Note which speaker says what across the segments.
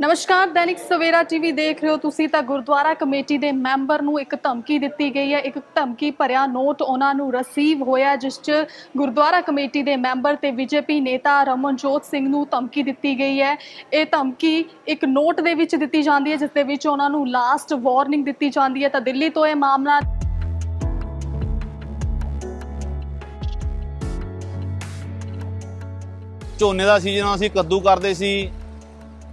Speaker 1: ਨਮਸਕਾਰ, ਦੈਨਿਕ ਸਵੇਰਾ ਟੀਵੀ ਦੇਖ ਰਹੇ ਹੋ ਤੁਸੀਂ ਤਾਂ ਗੁਰਦੁਆਰਾ ਕਮੇਟੀ ਦੇ ਮੈਂਬਰ ਨੂੰ ਇੱਕ ਧਮਕੀ ਦਿੱਤੀ ਗਈ ਹੈ। ਇੱਕ ਧਮਕੀ ਭਰਿਆ ਨੋਟ ਉਹਨਾਂ ਨੂੰ ਰਸੀਵ ਹੋਇਆ ਜਿਸ 'ਚ ਗੁਰਦੁਆਰਾ ਕਮੇਟੀ ਦੇ ਮੈਂਬਰ ਤੇ ਬੀਜੇਪੀ ਨੇਤਾ ਰਮਨਜੋਤ ਸਿੰਘ ਨੂੰ ਧਮਕੀ ਦਿੱਤੀ ਗਈ ਹੈ। ਇਹ ਧਮਕੀ ਇੱਕ ਨੋਟ ਦੇ ਵਿੱਚ ਦਿੱਤੀ ਜਾਂਦੀ ਹੈ, ਜਿਸ ਦੇ ਵਿੱਚ ਉਹਨਾਂ ਨੂੰ ਲਾਸਟ ਵਾਰਨਿੰਗ ਦਿੱਤੀ ਜਾਂਦੀ ਹੈ। ਤਾਂ ਦਿੱਲੀ ਤੋਂ ਇਹ ਮਾਮਲਾ
Speaker 2: ਝੋਨੇ ਦਾ ਸੀਜ਼ਨ ਅਸੀਂ ਕੱਦੂ ਕਰਦੇ ਸੀ।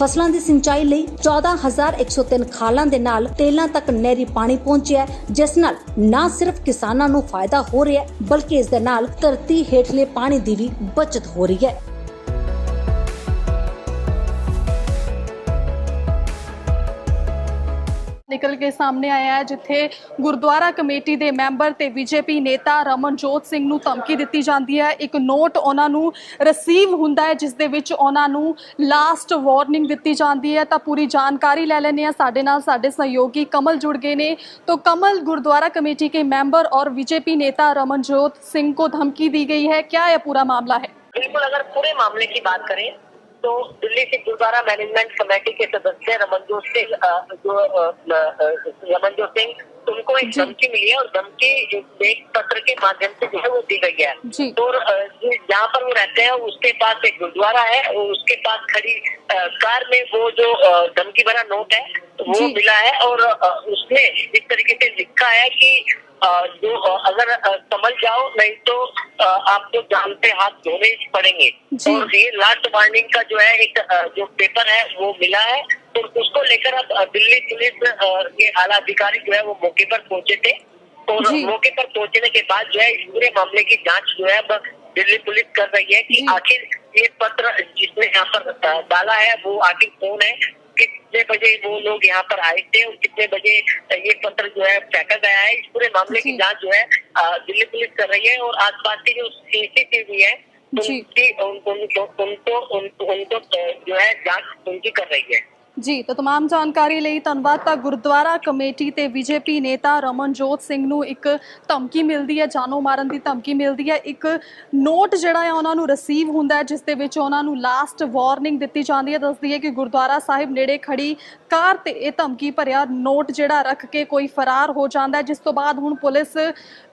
Speaker 3: ਫਸਲਾਂ ਦੀ ਸਿੰਚਾਈ ਲਈ 14103 ਖਾਲਾਂ ਦੇ ਨਾਲ ਤੇਲਾਂ ਤੱਕ ਨਹਿਰੀ ਪਾਣੀ ਪਹੁੰਚਿਆ ਜਿਸ ਨਾਲ ਨਾ ਸਿਰਫ ਕਿਸਾਨਾਂ ਨੂੰ ਫਾਇਦਾ ਹੋ ਰਿਹਾ ਬਲਕਿ ਇਸ ਦੇ ਨਾਲ ਧਰਤੀ ਹੇਠਲੇ ਪਾਣੀ ਦੀ ਵੀ ਬਚਤ ਹੋ ਰਹੀ ਹੈ।
Speaker 1: ਨਿਕਲ ਕੇ ਸਾਹਮਣੇ ਆਇਆ ਹੈ ਜਿੱਥੇ ਗੁਰਦੁਆਰਾ ਕਮੇਟੀ ਦੇ ਮੈਂਬਰ ਤੇ ਬੀਜੇਪੀ ਨੇਤਾ ਰਮਨਜੋਤ ਸਿੰਘ ਨੂੰ ਧਮਕੀ ਦਿੱਤੀ ਜਾਂਦੀ ਹੈ ਇੱਕ ਨੋਟ ਉਹਨਾਂ ਨੂੰ ਰਿਸੀਵ ਹੁੰਦਾ ਹੈ ਜਿਸ ਦੇ ਵਿੱਚ ਉਹਨਾਂ ਨੂੰ ਲਾਸਟ ਵਾਰਨਿੰਗ ਦਿੱਤੀ ਜਾਂਦੀ ਹੈ ਤਾਂ ਪੂਰੀ ਜਾਣਕਾਰੀ ਲੈ ਲੈਂਦੇ ਆ ਸਾਡੇ ਨਾਲ ਸਾਡੇ ਸਹਿਯੋਗੀ ਕਮਲ ਜੁੜ ਗਏ ਨੇ तो कमल गुरुद्वारा कमेटी के मेंबर और बीजेपी नेता रमनजोत सिंह को धमकी दी गई है क्या यह पूरा मामला है
Speaker 4: बिल्कुल अगर पूरे मामले की बात करें तो दिल्ली से गुरुद्वारा मैनेजमेंट कमेटी के सदस्य रमनजोत सिंह अ, जो अ, अ, रमनजोत सिंह उनको एक
Speaker 1: जी।
Speaker 4: धमकी मिली है और धमकी एक पत्र के माध्यम से जो है वो दी गई है। तो जहाँ पर वो रहते हैं उसके पास एक गुरुद्वारा है और उसके पास खड़ी कार में वो जो धमकी भरा नोट है वो मिला है और उसमें इस तरीके से लिखा है कि जो अगर समझ जाओ नहीं तो आपको जान पे हाथ धोने पड़ेंगे। और ये लास्ट वार्निंग का जो है एक जो पेपर है वो मिला है तो उसको लेकर अब दिल्ली पुलिस के आला अधिकारी जो है वो मौके पर पहुँचे थे
Speaker 1: जी।
Speaker 4: मौके पर पहुँचने के बाद जो है इस पूरे मामले की जाँच जो है अब दिल्ली पुलिस कर रही है कि आखिर ये पत्र जिसने यहाँ पर डाला है वो आखिर कौन है? कितने बजे वो लोग यहाँ पर आए थे और कितने बजे ये पत्र जो है फेंका गया है? इस पूरे मामले की। जाँच जो है दिल्ली पुलिस कर रही है और आसपास की जो सीसीटीवी है उनको उनको उनको उनको जो है जाँच उनकी कर रही है।
Speaker 1: ਜੀ ਤਾਂ तमाम ਜਾਣਕਾਰੀ ਲਈ ਧੰਨਵਾਦ ਤਾਂ ਗੁਰਦੁਆਰਾ ਕਮੇਟੀ ਤੇ ਬੀਜੇਪੀ ਨੇਤਾ ਰਮਨਜੋਤ ਸਿੰਘ ਨੂੰ ਇੱਕ ਧਮਕੀ ਮਿਲਦੀ ਹੈ ਜਾਨੋਂ ਮਾਰਨ ਦੀ ਧਮਕੀ ਮਿਲਦੀ ਹੈ ਇੱਕ ਨੋਟ ਜਿਹੜਾ ਹੈ ਉਹਨਾਂ ਨੂੰ ਰਿਸੀਵ ਹੁੰਦਾ ਹੈ ਜਿਸ ਦੇ ਵਿੱਚ ਉਹਨਾਂ ਨੂੰ ਲਾਸਟ ਵਾਰਨਿੰਗ ਦਿੱਤੀ ਜਾਂਦੀ ਹੈ ਦੱਸਦੀ ਹੈ ਕਿ ਗੁਰਦੁਆਰਾ ਸਾਹਿਬ ਨੇੜੇ ਖੜੀ ਕਾਰ ਤੇ ਇਹ ਧਮਕੀ ਭਰਿਆ ਨੋਟ ਜਿਹੜਾ ਰੱਖ ਕੇ ਕੋਈ ਫਰਾਰ ਹੋ ਜਾਂਦਾ ਹੈ ਜਿਸ ਤੋਂ ਬਾਅਦ ਹੁਣ ਪੁਲਿਸ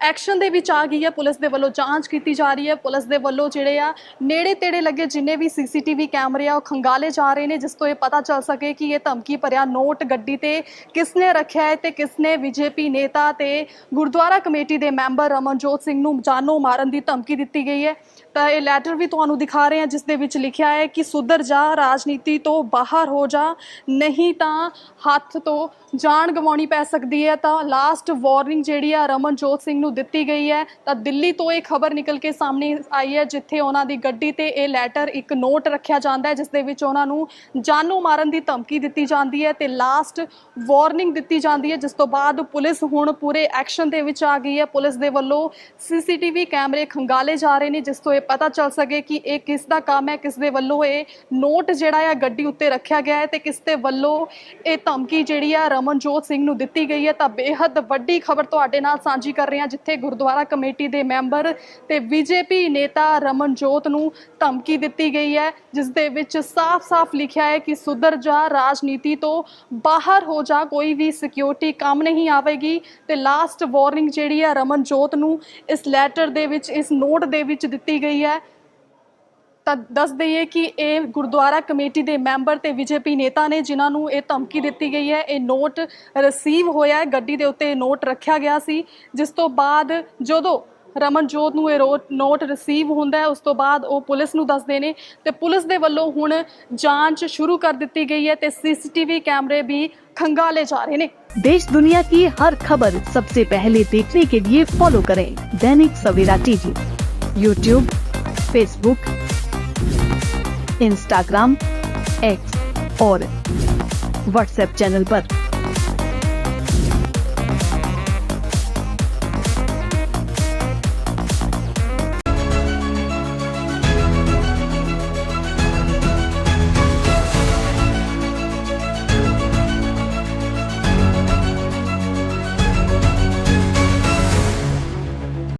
Speaker 1: ਐਕਸ਼ਨ ਦੇ ਵਿੱਚ ਆ ਗਈ ਹੈ ਪੁਲਿਸ ਦੇ ਵੱਲੋਂ ਜਾਂਚ ਕੀਤੀ ਜਾ ਰਹੀ ਹੈ ਪੁਲਿਸ ਦੇ ਵੱਲੋਂ ਜਿਹੜੇ ਆ ਨੇੜੇ ਤੇੜੇ ਲੱਗੇ ਜਿੰਨੇ ਵੀ ਸੀਸੀਟੀਵੀ ਕੈਮਰੇ ਆ ਉਹ ਖੰਗਾਲੇ ਜਾ ਰਹੇ ਨੇ ਜਿਸ ਤੋਂ ਇਹ ਪਤਾ ਚੱਲ ਸਕੇ ਕਿ ਇਹ ਧਮਕੀ ਭਰਿਆ ਨੋਟ ਗੱਡੀ ਤੇ ਕਿਸਨੇ ਰੱਖਿਆ ਹੈ ਤੇ ਕਿਸਨੇ ਬੀਜੇਪੀ ਨੇਤਾ ਤੇ ਗੁਰਦੁਆਰਾ ਕਮੇਟੀ ਦੇ ਮੈਂਬਰ ਰਮਨਜੋਤ ਸਿੰਘ ਨੂੰ ਜਾਨੋਂ ਮਾਰਨ ਦੀ ਧਮਕੀ ਦਿੱਤੀ ਗਈ ਹੈ। ਤਾਂ ਇਹ ਲੈਟਰ ਵੀ ਤੁਹਾਨੂੰ ਦਿਖਾ ਰਹੇ ਹਾਂ, ਜਿਸ ਦੇ ਵਿੱਚ ਲਿਖਿਆ ਹੈ ਕਿ ਸੁਧਰ ਜਾ, ਰਾਜਨੀਤੀ ਤੋਂ ਬਾਹਰ ਹੋ ਜਾ, ਨਹੀਂ ਤਾਂ ਹੱਥ ਤੋਂ ਜਾਨ ਗਵਾਉਣੀ ਪੈ ਸਕਦੀ ਹੈ। ਤਾਂ ਲਾਸਟ ਵਾਰਨਿੰਗ ਜਿਹੜੀ ਆ ਰਮਨਜੋਤ ਸਿੰਘ ਨੂੰ ਦਿੱਤੀ ਗਈ ਹੈ। ਤਾਂ ਦਿੱਲੀ ਤੋਂ ਇਹ ਖਬਰ ਨਿਕਲ ਕੇ ਸਾਹਮਣੇ ਆਈ ਹੈ, ਜਿੱਥੇ ਉਹਨਾਂ ਦੀ ਗੱਡੀ ਤੇ ਇਹ ਲੈਟਰ ਇੱਕ ਨੋਟ ਰੱਖਿਆ ਜਾਂਦਾ ਹੈ, ਜਿਸ ਦੇ ਵਿੱਚ ਉਹਨਾਂ ਨੂੰ ਜਾਨੋਂ ਮਾਰਨ ਦੀ ਧਮਕੀ ਧਮਕੀ ਦਿੱਤੀ ਜਾਂਦੀ ਹੈ ਤੇ ਲਾਸਟ ਵਾਰਨਿੰਗ ਦਿੱਤੀ ਜਾਂਦੀ ਹੈ, ਜਿਸ ਤੋਂ ਬਾਅਦ ਪੁਲਿਸ ਹੁਣ ਪੂਰੇ ਐਕਸ਼ਨ ਦੇ ਵਿੱਚ ਆ ਗਈ ਹੈ। ਪੁਲਿਸ ਦੇ ਵੱਲੋਂ ਸੀਸੀਟੀਵੀ ਕੈਮਰੇ ਖੰਗਾਲੇ ਜਾ ਰਹੇ ਨੇ, ਜਿਸ ਤੋਂ ਇਹ ਪਤਾ ਚੱਲ ਸਕੇ ਕਿ ਇਹ ਕਿਸ ਦਾ ਕੰਮ ਹੈ, ਕਿਸ ਦੇ ਵੱਲੋਂ ਇਹ ਨੋਟ ਜਿਹੜਾ ਹੈ, ਗੱਡੀ ਉੱਤੇ ਰੱਖਿਆ ਗਿਆ ਹੈ ਤੇ ਕਿਸ ਦੇ ਵੱਲੋਂ ਇਹ ਧਮਕੀ ਜਿਹੜੀ ਆ ਰਮਨਜੋਤ ਸਿੰਘ ਨੂੰ ਦਿੱਤੀ ਗਈ ਹੈ। ਤਾਂ ਬੇहद ਵੱਡੀ ਖਬਰ ਤੁਹਾਡੇ ਨਾਲ ਸਾਂਝੀ ਕਰ ਰਹੇ ਹਾਂ, ਜਿੱਥੇ ਗੁਰਦੁਆਰਾ ਕਮੇਟੀ ਦੇ ਮੈਂਬਰ ਤੇ ਬੀਜੇਪੀ ਨੇਤਾ ਰਮਨਜੋਤ ਨੂੰ ਧਮਕੀ ਦਿੱਤੀ ਗਈ ਹੈ, ਜਿਸ ਦੇ ਵਿੱਚ ਸਾਫ਼-ਸਾਫ਼ ਲਿਖਿਆ ਹੈ ਕਿ ਸੁਧਰ ਜਾ ਰਾਜਨੀਤੀ ਤੋਂ ਬਾਹਰ ਹੋ ਜਾ ਕੋਈ ਵੀ ਸਿਕਿਉਰਿਟੀ ਕੰਮ ਨਹੀਂ ਆਵੇਗੀ, ਤੇ ਲਾਸਟ ਵਾਰਨਿੰਗ ਜਿਹੜੀ ਹੈ ਰਮਨਜੋਤ ਨੂੰ ਇਸ ਲੈਟਰ ਦੇ ਵਿੱਚ, ਇਸ ਨੋਟ ਦੇ ਵਿੱਚ ਦਿੱਤੀ ਗਈ ਹੈ। ਤਾਂ ਦੱਸ ਦਈਏ ਕਿ ਇਹ ਗੁਰਦੁਆਰਾ ਕਮੇਟੀ ਦੇ ਮੈਂਬਰ ਤੇ ਬੀਜੇਪੀ ਨੇਤਾ ਨੇ ਜਿਨ੍ਹਾਂ ਨੂੰ ਇਹ ਧਮਕੀ ਦਿੱਤੀ ਗਈ ਹੈ। ਇਹ ਨੋਟ ਰਿਸੀਵ ਹੋਇਆ ਹੈ। ਗੱਡੀ ਦੇ ਉੱਤੇ ਨੋਟ ਰੱਖਿਆ ਗਿਆ ਸੀ। ਜਿਸ ਤੋਂ ਬਾਅਦ ਜਦੋਂ ਰਮਨਜੋਤ ਨੂੰ ਇਹ ਰੋ- ਨੋਟ ਰਿਸੀਵ ਹੁੰਦਾ ਹੈ ਉਸ ਤੋਂ ਬਾਅਦ ਉਹ ਪੁਲਿਸ ਨੂੰ ਦੱਸਦੇ ਨੇ ਤੇ ਪੁਲਿਸ ਦੇ ਵੱਲੋਂ ਹੁਣ ਜਾਂਚ ਸ਼ੁਰੂ ਕਰ ਦਿੱਤੀ ਗਈ ਹੈ ਤੇ ਸੀਸੀਟੀਵੀ ਕੈਮਰੇ ਵੀ ਖੰਗਾਲੇ ਜਾ ਰਹੇ ਨੇ
Speaker 5: देश दुनिया की हर खबर सबसे पहले देखने के लिए फॉलो करें Dainik Savera TV YouTube Facebook Instagram X और व्हाट्सएप चैनल पर।